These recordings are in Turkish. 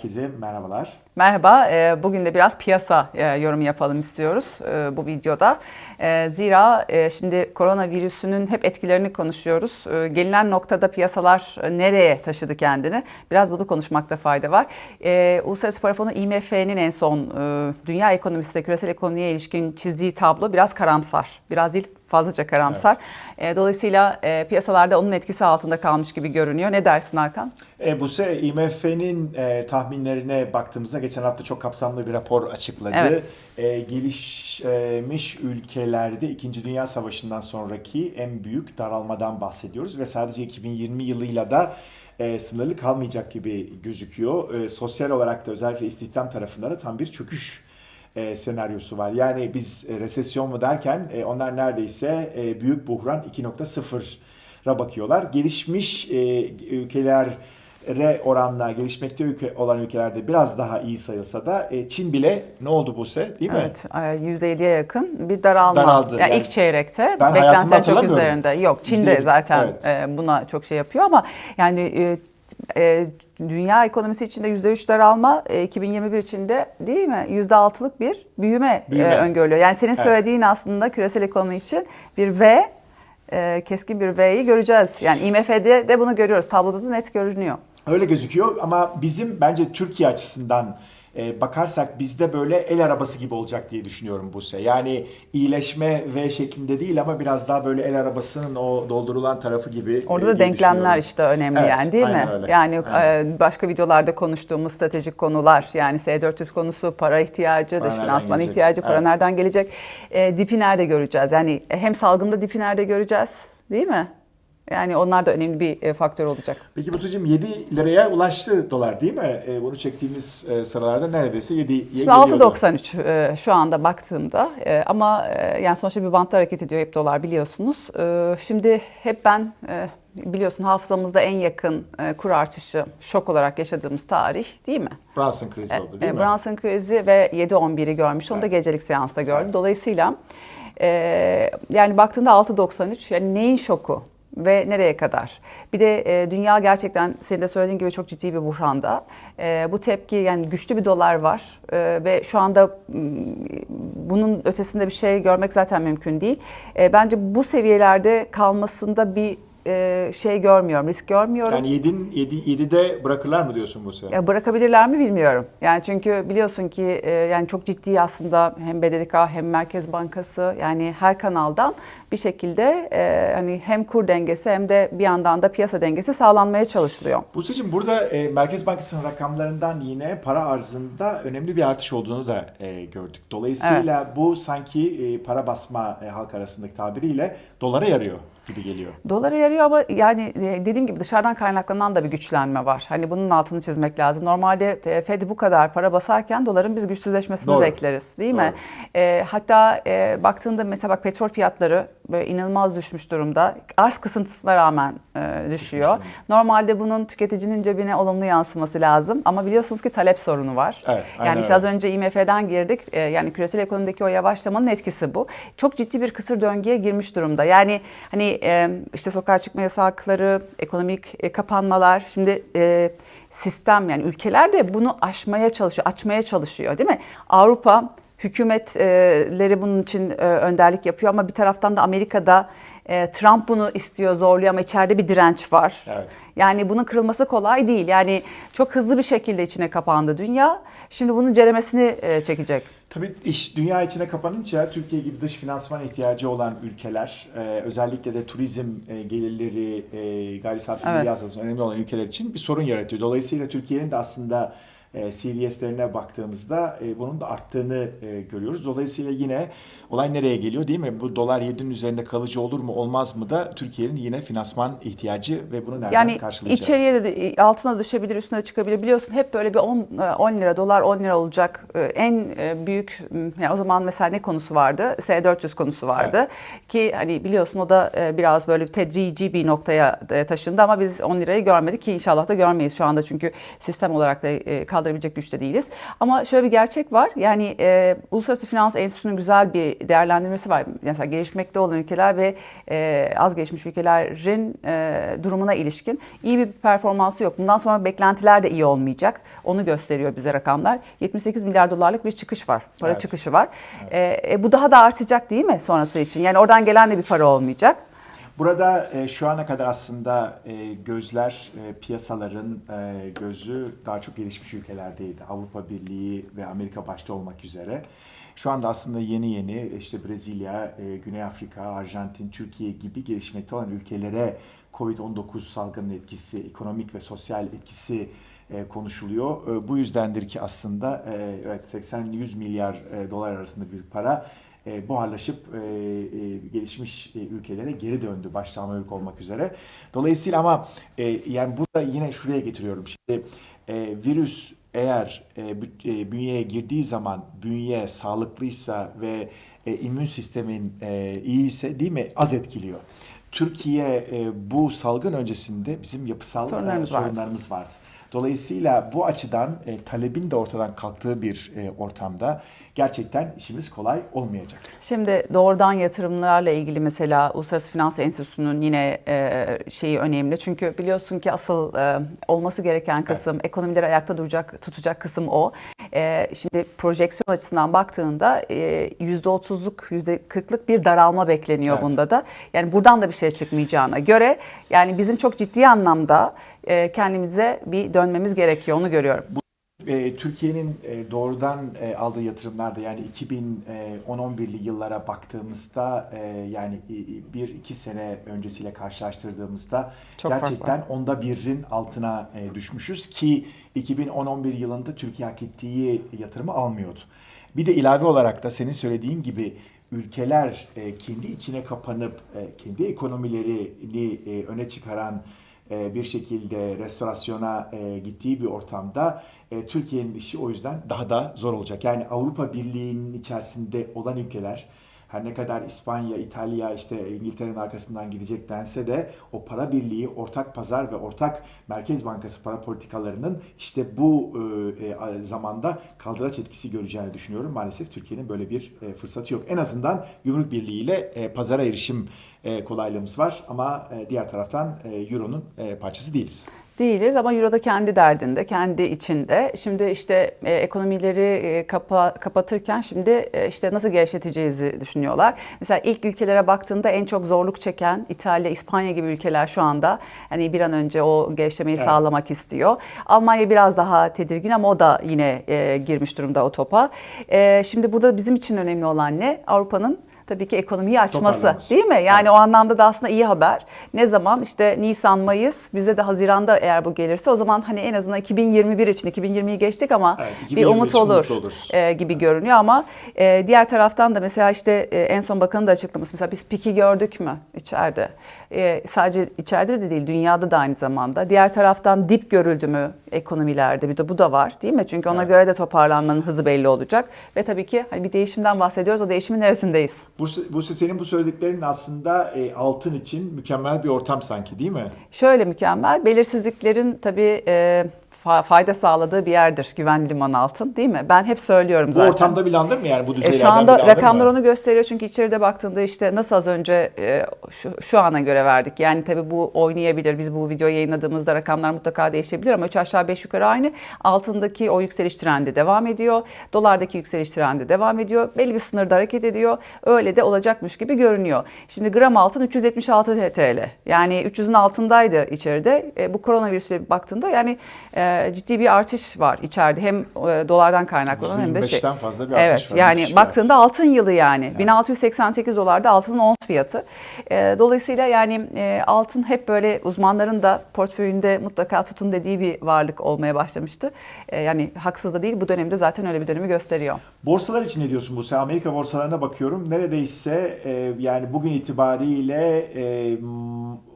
Herkese merhabalar. Merhaba, e, bugün de biraz piyasa e, yorumu yapalım istiyoruz e, bu videoda. Zira şimdi koronavirüsünün hep etkilerini konuşuyoruz. Gelinen noktada piyasalar nereye taşıdı kendini? Biraz bunu konuşmakta fayda var. Uluslararası Para Fonu IMF'nin en son dünya ekonomisinde küresel ekonomiye ilişkin çizdiği tablo biraz karamsar. Biraz değil fazlaca karamsar. E, Dolayısıyla e, piyasalarda onun etkisi altında kalmış gibi görünüyor. Ne dersin Hakan? E, bu se IMF'nin e, tahminlerine baktığımızda geçen hafta çok kapsamlı bir rapor açıkladı. Evet. E, gelişmiş ülkelerde 2. Dünya Savaşı'ndan sonraki en büyük daralmadan bahsediyoruz ve sadece 2020 yılıyla da e, sınırlı kalmayacak gibi gözüküyor. E, sosyal olarak da özellikle istihdam tarafında da tam bir çöküş e, senaryosu var. Yani biz e, resesyon mu derken e, onlar neredeyse e, büyük buhran 2.0'a bakıyorlar. Gelişmiş e, ülkelere oranla gelişmekte ülke olan ülkelerde biraz daha iyi sayılsa da e, Çin bile ne oldu bu se değil mi? Evet, e, %7'ye yakın bir daralma. Daraldı. Yani, Yani ilk çeyrekte beklentilerin çok üzerinde. Yok, Çin de Biliyorum, zaten evet. e, buna çok şey yapıyor ama yani e, e, dünya ekonomisi içinde %3 daralma, e, 2021 içinde değil mi? %6'lık bir büyüme, e, Büyüme. öngörülüyor. Yani senin Evet. söylediğin aslında küresel ekonomi için bir V, e, keskin bir V'yi göreceğiz. Yani IMF'de de bunu görüyoruz. Tabloda da net görünüyor. Öyle gözüküyor ama bizim bence Türkiye açısından e, bakarsak bizde böyle el arabası gibi olacak diye düşünüyorum bu se. Yani iyileşme V şeklinde değil ama biraz daha böyle el arabasının o doldurulan tarafı gibi. Orada e, da diye denklemler işte önemli Evet, yani değil mi? aynen öyle. Yani Aynen. e, başka videolarda konuştuğumuz stratejik konular yani S400 konusu, para ihtiyacı, Para dış finansman ihtiyacı, para Evet. nereden gelecek? E, dipi nerede göreceğiz? Yani hem salgında dipi nerede göreceğiz? Değil mi? Yani onlar da önemli bir e, faktör olacak. Peki Batucuğum 7 liraya ulaştı dolar değil mi? E, bunu çektiğimiz e, sıralarda neredeyse 7'ye Şimdi geliyordu. 6.93 e, şu anda baktığımda e, ama e, yani sonuçta bir bantta hareket ediyor hep dolar biliyorsunuz. E, Şimdi hep ben e, biliyorsun hafızamızda en yakın e, kur artışı şok olarak yaşadığımız tarih değil mi? Brunson krizi oldu değil E, mi? Brunson krizi ve 7.11'i görmüş. Onu da Evet. gecelik seansta gördüm. Evet. Dolayısıyla e, yani baktığında 6.93 yani neyin şoku? Ve nereye kadar? Bir de e, dünya gerçekten senin de söylediğin gibi çok ciddi bir buhranda. E, bu tepki yani güçlü bir dolar var E, ve şu anda m, bunun ötesinde bir şey görmek zaten mümkün değil. E, bence bu seviyelerde kalmasında bir e, şey görmüyorum, risk görmüyorum. Yani 7'in 7 7'de bırakırlar mı diyorsun bu sene? Ya bırakabilirler mi bilmiyorum. Yani çünkü biliyorsun ki e, yani çok ciddi aslında hem BDDK hem Merkez Bankası yani her kanaldan bir şekilde e, hani hem kur dengesi hem de bir yandan da piyasa dengesi sağlanmaya çalışılıyor. Buse'cim burada e, Merkez Bankası'nın rakamlarından yine para arzında önemli bir artış olduğunu da e, gördük. Dolayısıyla bu sanki e, para basma e, halk arasındaki tabiriyle dolara yarıyor gibi geliyor. Dolara yarıyor ama yani e, dediğim gibi dışarıdan kaynaklanan da bir güçlenme var. Hani bunun altını çizmek lazım. Normalde e, Fed bu kadar para basarken doların biz güçsüzleşmesini Doğru. bekleriz değil mi? E, hatta e, baktığında mesela bak petrol fiyatları böyle inanılmaz düşmüş durumda. Arz kısıntısına rağmen e, düşüyor. Normalde bunun tüketicinin cebine olumlu yansıması lazım ama biliyorsunuz ki talep sorunu var. Evet, yani işte az önce IMF'den girdik. E, yani küresel ekonomideki o yavaşlamanın etkisi bu. Çok ciddi bir kısır döngüye girmiş durumda. Yani hani e, işte sokağa çıkma yasakları, ekonomik e, kapanmalar, şimdi e, sistem yani ülkeler de bunu aşmaya çalışıyor, açmaya çalışıyor değil mi? Avrupa hükümetleri bunun için e, önderlik yapıyor ama bir taraftan da Amerika'da e, Trump bunu istiyor, zorluyor ama içeride bir direnç var. Evet. Yani bunun kırılması kolay değil. Yani çok hızlı bir şekilde içine kapandı dünya. Şimdi bunun ceremesini e, çekecek. Tabii iş dünya içine kapanınca Türkiye gibi dış finansman ihtiyacı olan ülkeler, e, özellikle de turizm e, gelirleri, e, gayri safi Evet. önemli olan ülkeler için bir sorun yaratıyor. Dolayısıyla Türkiye'nin de aslında e, CDS'lerine baktığımızda e, bunun da arttığını e, görüyoruz. Dolayısıyla yine olay nereye geliyor değil mi? Bu dolar 7'nin üzerinde kalıcı olur mu olmaz mı da Türkiye'nin yine finansman ihtiyacı ve bunu nereden Yani karşılayacağı. içeriye de altına düşebilir, üstüne çıkabilir. Biliyorsun hep böyle bir 10 10 lira dolar 10 lira olacak. En büyük yani o zaman mesela ne konusu vardı? S400 konusu vardı. Ki hani biliyorsun o da biraz böyle tedrici bir noktaya taşındı ama biz 10 lirayı görmedik ki inşallah da görmeyiz şu anda çünkü sistem olarak da kalkınıyor kaldırabilecek güçte değiliz. Ama şöyle bir gerçek var. Yani e, Uluslararası Finans Enstitüsü'nün güzel bir değerlendirmesi var. Mesela gelişmekte olan ülkeler ve e, az gelişmiş ülkelerin e, durumuna ilişkin iyi bir performansı yok. Bundan sonra beklentiler de iyi olmayacak. Onu gösteriyor bize rakamlar. 78 milyar dolarlık bir çıkış var. Para Evet. çıkışı var. E, e, bu daha da artacak değil mi sonrası için? Yani oradan gelen de bir para olmayacak. Burada e, şu ana kadar aslında e, gözler, e, piyasaların e, gözü daha çok gelişmiş ülkelerdeydi. Avrupa Birliği ve Amerika başta olmak üzere. Şu anda aslında yeni yeni işte Brezilya, e, Güney Afrika, Arjantin, Türkiye gibi gelişmekte olan ülkelere Covid-19 salgının etkisi, ekonomik ve sosyal etkisi e, konuşuluyor. E, Bu yüzdendir ki aslında e, evet 80-100 milyar e, dolar arasında bir para e, buharlaşıp e, e, gelişmiş e, ülkelere geri döndü başta Amerika olmak üzere. Dolayısıyla ama e, yani burada yine şuraya getiriyorum. Şimdi e, virüs eğer e, e, bünyeye girdiği zaman bünye sağlıklıysa ve e, immün sistemin e, iyiyse değil mi az etkiliyor. Türkiye e, bu salgın öncesinde bizim yapısal e, Sorunlarımız vardı. sorunlarımız vardı. Dolayısıyla bu açıdan e, talebin de ortadan kalktığı bir e, ortamda gerçekten işimiz kolay olmayacak. Şimdi doğrudan yatırımlarla ilgili mesela Uluslararası Finans Enstitüsü'nün yine e, şeyi önemli. Çünkü biliyorsun ki asıl e, olması gereken kısım, ekonomileri ayakta duracak, tutacak kısım o. E, şimdi projeksiyon açısından baktığında e, %30'luk, %40'lık bir daralma bekleniyor Evet. bunda da. Yani buradan da bir şey çıkmayacağına göre yani bizim çok ciddi anlamda e, kendimize bir dönmemiz gerekiyor onu görüyorum. E, Türkiye'nin e, doğrudan e, aldığı yatırımlarda yani 2010-11'li yıllara baktığımızda e, yani i- bir iki sene öncesiyle karşılaştırdığımızda Çok gerçekten onda birin altına e, düşmüşüz ki 2010-11 yılında Türkiye hak ettiği yatırımı almıyordu. Bir de ilave olarak da senin söylediğin gibi ülkeler e, kendi içine kapanıp e, kendi ekonomilerini e, öne çıkaran e, bir şekilde restorasyona e, gittiği bir ortamda e, Türkiye'nin işi o yüzden daha da zor olacak. Yani Avrupa Birliği'nin içerisinde olan ülkeler her ne kadar İspanya, İtalya, işte İngiltere'nin arkasından gidecek dense de o para birliği, ortak pazar ve ortak Merkez Bankası para politikalarının işte bu e, e, zamanda kaldıraç etkisi göreceğini düşünüyorum. Maalesef Türkiye'nin böyle bir e, fırsatı yok. En azından gümrük birliğiyle e, pazara erişim e, kolaylığımız var ama e, diğer taraftan e, Euro'nun e, parçası değiliz. Değiliz ama Euro da kendi derdinde, kendi içinde. Şimdi işte e, ekonomileri e, kapa- kapatırken şimdi e, işte nasıl gevşeteceğizi düşünüyorlar. Mesela ilk ülkelere baktığında en çok zorluk çeken İtalya, İspanya gibi ülkeler şu anda hani bir an önce o gevşemeyi Evet. sağlamak istiyor. Almanya biraz daha tedirgin ama o da yine e, girmiş durumda o topa. E, şimdi burada bizim için önemli olan ne? Avrupa'nın tabii ki ekonomiyi açması değil mi? Yani o anlamda da aslında iyi haber. Ne zaman işte Nisan, Mayıs bize de Haziran'da eğer bu gelirse o zaman hani en azından 2021 için 2020'yi geçtik ama Evet, bir 2021 umut olur oluruz. e, gibi görünüyor ama e, diğer taraftan da mesela işte e, en son bakanın da açıklaması mesela biz piki gördük mü içeride? E, sadece içeride de değil dünyada da aynı zamanda. Diğer taraftan dip görüldü mü ekonomilerde bir de bu da var değil mi? Çünkü ona Evet. göre de toparlanmanın hızı belli olacak ve tabii ki hani bir değişimden bahsediyoruz. O değişimin neresindeyiz? Bu, bu senin bu söylediklerin aslında e, altın için mükemmel bir ortam sanki değil mi? Şöyle mükemmel, belirsizliklerin tabii e, fa- fayda sağladığı bir yerdir güvenli liman altın değil mi? Ben hep söylüyorum Bu zaten. ortamda bile alınır mı yani bu E, düzeylerden şu anda rakamlar mı? onu gösteriyor çünkü içeride baktığında işte nasıl az önce e, şu, şu ana göre verdik. Yani tabii bu oynayabilir. Biz bu videoyu yayınladığımızda rakamlar mutlaka değişebilir ama 3 aşağı 5 yukarı aynı. Altındaki o yükseliş trendi devam ediyor. Dolardaki yükseliş trendi devam ediyor. Belli bir sınırda hareket ediyor. Öyle de olacakmış gibi görünüyor. Şimdi gram altın 376 TL. Yani 300'ün altındaydı içeride. E, bu koronavirüsle baktığında yani e, ciddi bir artış var içeride. Hem e, dolardan kaynaklanan hem de şey. %25'ten fazla bir artış Evet var. yani bir baktığında altın yılı yani 1688 dolarda altının ons fiyatı. Ee, dolayısıyla yani e, altın hep böyle uzmanların da portföyünde mutlaka tutun dediği bir varlık olmaya başlamıştı. Ee, yani haksız da değil bu dönemde zaten öyle bir dönemi gösteriyor. Borsalar için ne diyorsun Buse? Amerika borsalarına bakıyorum. Neredeyse e, yani bugün itibariyle e,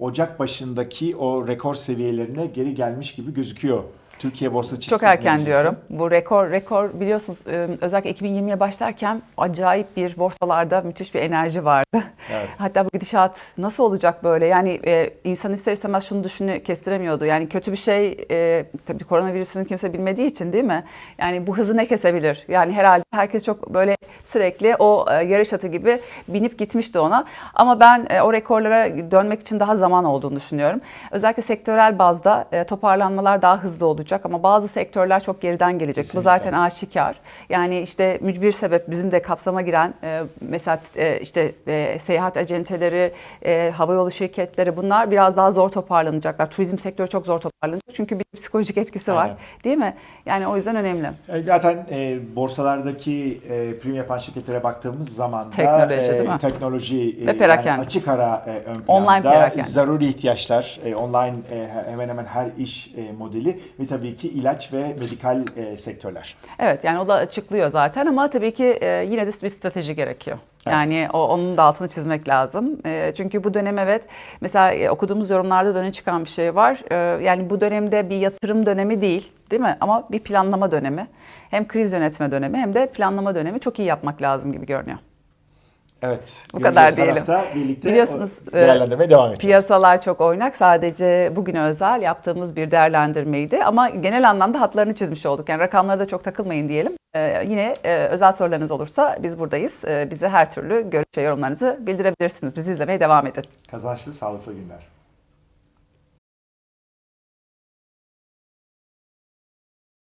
Ocak başındaki o rekor seviyelerine geri gelmiş gibi gözüküyor. Türkiye borsası Çok erken diyorum. Bu rekor rekor biliyorsunuz e, özellikle 2020'ye başlarken acayip bir borsalarda müthiş bir enerji vardı. Evet. Hatta bu gidişat nasıl olacak böyle? Yani e, insan ister istemez şunu düşünü kestiremiyordu. Yani kötü bir şey e, tabii koronavirüsünü kimse bilmediği için değil mi? Yani bu hızı ne kesebilir? Yani herhalde herkes çok böyle sürekli o yarış atı gibi binip gitmişti ona. Ama ben o rekorlara dönmek için daha zaman olduğunu düşünüyorum. Özellikle sektörel bazda toparlanmalar daha hızlı olacak ama bazı sektörler çok geriden gelecek. Kesinlikle. Bu zaten aşikar. Yani işte mücbir sebep bizim de kapsama giren e, mesela e, işte e, seyahat acenteleri, e, havayolu şirketleri bunlar biraz daha zor toparlanacaklar. Turizm sektörü çok zor toparlanacak çünkü bir psikolojik etkisi var. Aynen. Değil mi? Yani o yüzden önemli. E, Zaten e, borsalardaki e, prim yapan şirketlere baktığımız zaman da Teknoloji, e, teknoloji e, Ve perakende. açık ara e, ön planda. Online perakende. Zaruri ihtiyaçlar, e, online e, hemen hemen her iş e, modeli ve tabii ki ilaç ve medikal e, sektörler. Evet yani o da açıklıyor zaten ama tabii ki e, yine de bir strateji gerekiyor. Evet. Yani o onun da altını çizmek lazım. E, çünkü bu dönem evet mesela e, okuduğumuz yorumlarda da öne çıkan bir şey var. E, yani bu dönemde bir yatırım dönemi değil, değil mi? Ama bir planlama dönemi. Hem kriz yönetme dönemi hem de planlama dönemi çok iyi yapmak lazım gibi görünüyor. Evet. Bu kadar diyelim. Birlikte Biliyorsunuz, o e, değerlendirmeye devam edeceğiz. Piyasalar çok oynak. Sadece bugüne özel yaptığımız bir değerlendirmeydi. Ama genel anlamda hatlarını çizmiş olduk. Yani rakamlara da çok takılmayın diyelim. Ee, yine e, özel sorularınız olursa biz buradayız. Ee, bize her türlü görüş ve yorumlarınızı bildirebilirsiniz. Bizi izlemeye devam edin. Kazançlı, sağlıklı günler.